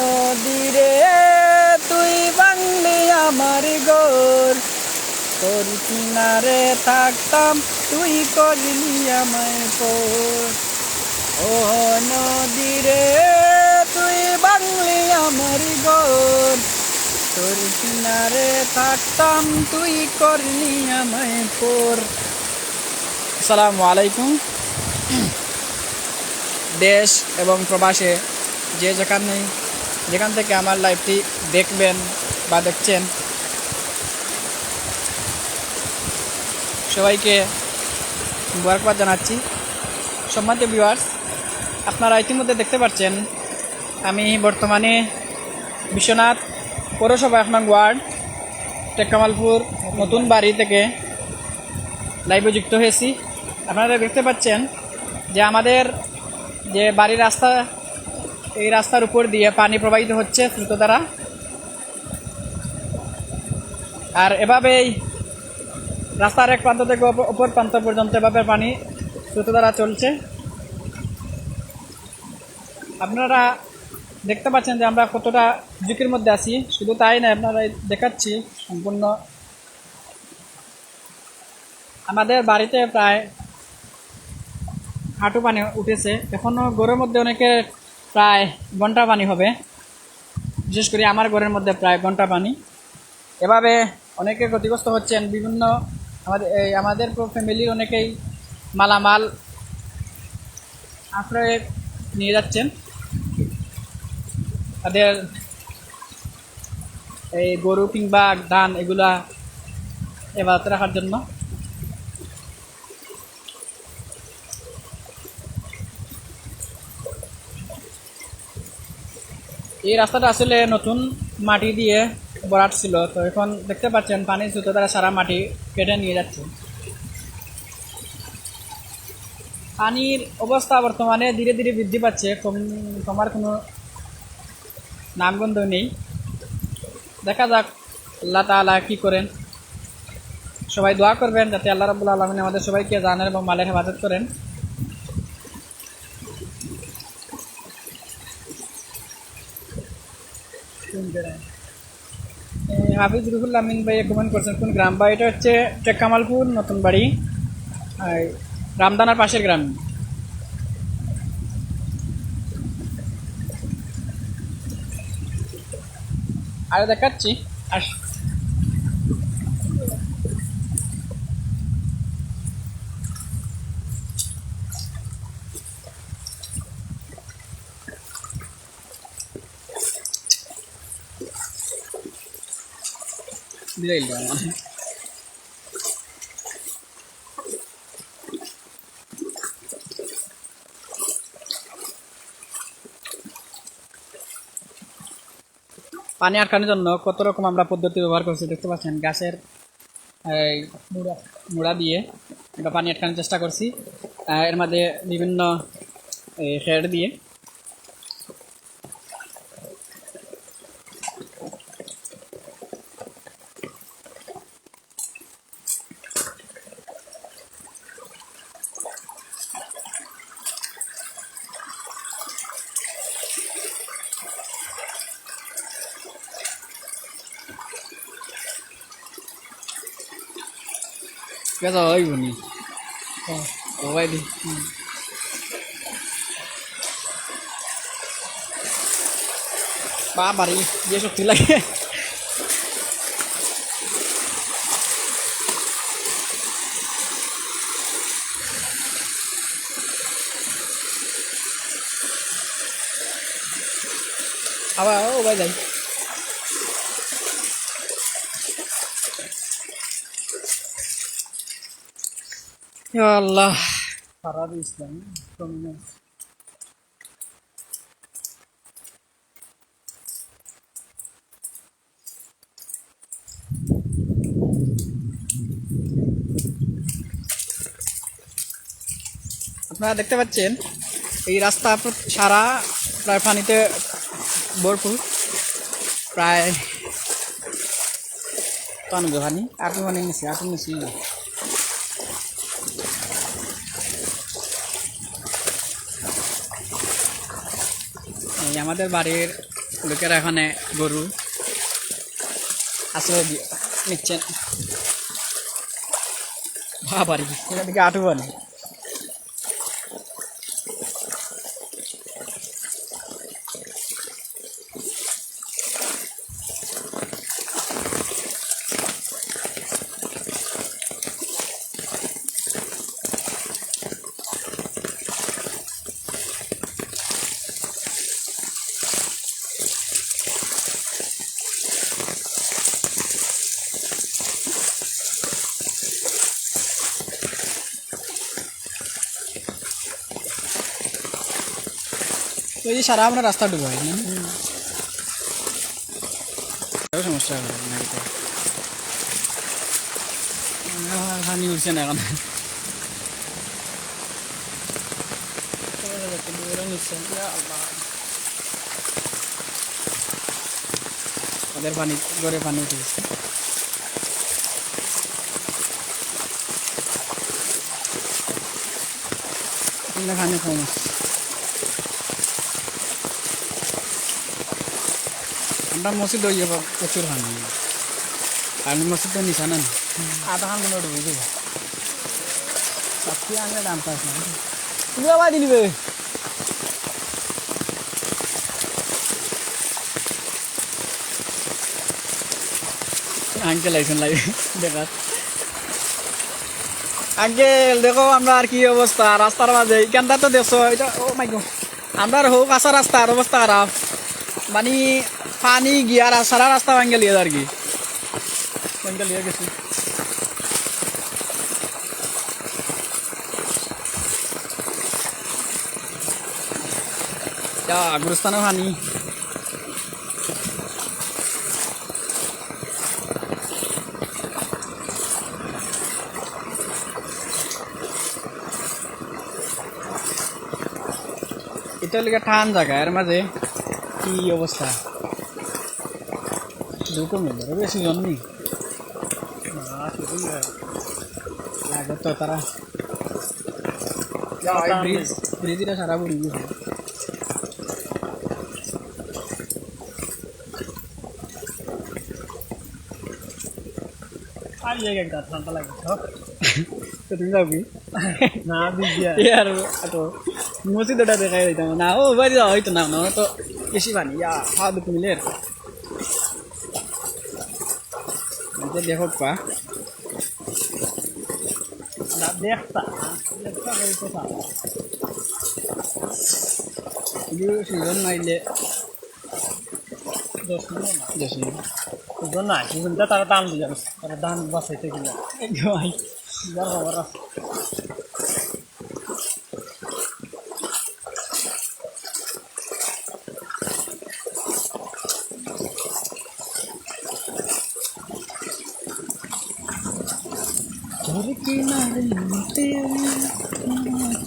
নদীরে, তুই বাংলি আমার গোর। তোর কিনারে থাকতাম, তুই করলি আমায় পোর। ও নদীরে, তুই বাংলি আমার গোর। তোর কিনারে থাকতাম, তুই করলি আমায় পোর। আসসালামু আলাইকুম। দেশ এবং প্রবাসে যে যেখানে যেখান থেকে আমার লাইভটি দেখবেন বা দেখছেন। সবাইকে মুবারকবাদ জানাচ্ছি। সম্মানিত ভিউয়ার্স আপনারা ইতিমধ্যে দেখতে পাচ্ছেন, আমি বর্তমানে বিশ্বনাথ পৌরসভা এক নং ওয়ার্ড টেকামালপুর নতুন বাড়ি থেকে লাইভে যুক্ত হয়েছি। আপনারা দেখতে পাচ্ছেন যে আমাদের যে বাড়ির রাস্তা এই রাস্তার উপর দিয়ে পানি প্রবাহিত হচ্ছে দ্রুত দ্বারা। আর এভাবেই রাস্তার এক প্রান্ত থেকে অপ- অপর প্রান্ত পর্যন্ত এভাবে পানি দ্রুত দ্বারা চলছে। আপনারা দেখতে পাচ্ছেন যে আমরা কতটা ঝুঁকির মধ্যে আছি। শুধু তাই না আপনারা দেখাচ্ছি সম্পূর্ণ। আমাদের বাড়িতে প্রায় হাঁটু পানি উঠেছে। এখনও ঘরের মধ্যে অনেকে প্রায় ঘণ্টা পানি হবে। বিশেষ করে আমার ঘরের মধ্যে প্রায় ঘণ্টা পানি। এভাবে অনেকে ক্ষতিগ্রস্ত হচ্ছেন। বিভিন্ন আমাদের, এই আমাদের ফ্যামিলির অনেকেই মালামাল আঁকড়ে নিয়ে যাচ্ছেন। তাদের এই গরু কিংবা ধান এগুলা এবার রাখার জন্য। এই রাস্তাটা আসলে নতুন মাটি দিয়ে বরাট ছিল। তো এখন দেখতে পাচ্ছেন পানির জুতো দ্বারা সারা মাটি কেটে নিয়ে যাচ্ছে। পানির অবস্থা বর্তমানে ধীরে ধীরে বৃদ্ধি পাচ্ছে। কম, কমার কোনো নামগন্ধ নেই। দেখা যাক আল্লাহ তালা কী করেন। সবাই দোয়া করবেন যাতে আল্লাহ রাবুল আলমিন আমাদের সবাইকে জানেন এবং মালের হেফাজত করেন। হাফিজ রুহুল আমিন ভাই কমেন্ট করছেন, কোন গ্রাম? বা এটা হচ্ছে টেকামালপুর নতুন বাড়ি। আর রামদানার পাশের গ্রাম। আর দেখাচ্ছি, আস পানি আটকানোর জন্য কত রকম আমরা পদ্ধতি ব্যবহার করছি দেখতে পাচ্ছেন? গাছের মুড়া মুড়া দিয়ে আমরা পানি আটকানোর চেষ্টা করছি। এর মধ্যে বিভিন্ন হেড দিয়ে Kasa ay bani. Oh, vai di. Ba bari, dia sok tilak. আবার ও vai যাই Para Islam. From আপনারা দেখতে পাচ্ছেন এই রাস্তা সারা প্রায় পানিতে ভরপুর। প্রায় পানি পানি আটু মানে নিছি? আটু নিছি? এই আমাদের বাড়ির লোকেরা এখানে গরু আসলে নিচ্ছেন। বাবারি এখান থেকে তো এই যে সারা আমরা রাস্তা ডুবো হয় না এটাও সমস্যা হবে নাকি পানি উঠছে না এখন। ওদের পানি গড়ে পানি উঠে গেছে। এখানে কম আছে আমরা মসজিদ হয়ে যাব প্রচুর খান আর মসজিদ তো নিশা না আধা খান মনে উঠবে বুঝব সাতটি আনলে দাম পাস না তুমি আবার দিলিবে আঙ্কেল আইসেন লাগে দেখার আঙ্কেল দেখো আমরা আর কি অবস্থা? রাস্তার মাঝে। এইখানটা তো দেখছ, এটা ও মাই গো আমরা হোক আসা রাস্তার অবস্থা খারাপ। মানে পানি গিয়া সারা রাস্তা ভাঙ্গে লিয়ে আর কি? ভাঙ্গে লিয়ে গেছি। গুরুস্থানে পানি। এটা লিখে ঠান জায়গা, এর মাঝে। কি অবস্থা? দুটো মিলে বেশি জন নেই। লাগে তো তারা ব্রিজ। ব্রিজটা সারা বুড়ি গেছে ঠান্ডা লাগে তুমি যাবি না বিদ্যা আর তো মসজিদ ওটা দেখাই দিতাম না। ও বাড়ি হইতো না না তো বেশি পানি ইয়া খাওয়া দুটো মিলে নিজে দেখো পা না দেখতা দেখতা বলতে পারো ইউ সিজন মাইলে দশ মিনিট না দশ মিনিট সুজন না সুজনটা তারা দাম দিয়ে যাবে তারা দাম বাঁচাইতে গেলে একদম আই যার খবর আছে তোর কিনারে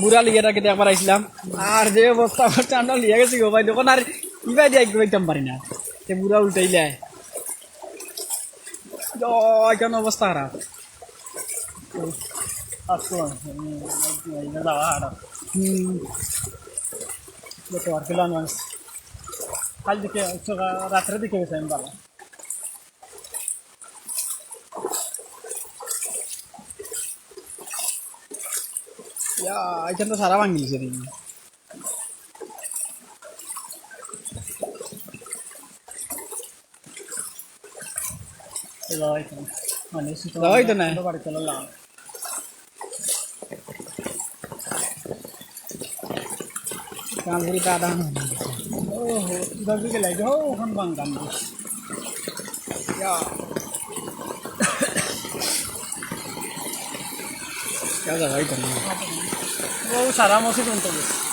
বুড়া লিগে রাখে একবার আইছিলাম আর যে অবস্থা করছে আমরা লিয়ে গেছি গো ভাই দেখুন আর ইবাই দিয়ে একদম পারি না সে বুড়া উল্টাইলে কেন অবস্থা খারাপ আসতো যাওয়া আর হুম যত আর খেলাম মানুষ কাল দিকে রাত্রে দিকে গেছে আমি বাবা এখান তো সারা ভাঙি দিছে দিন যাওয়াই তো না। বাড়ি চলে লাম কামড়িটা আদা ও হো দশ やだないかな。もう皿もすぐんとです。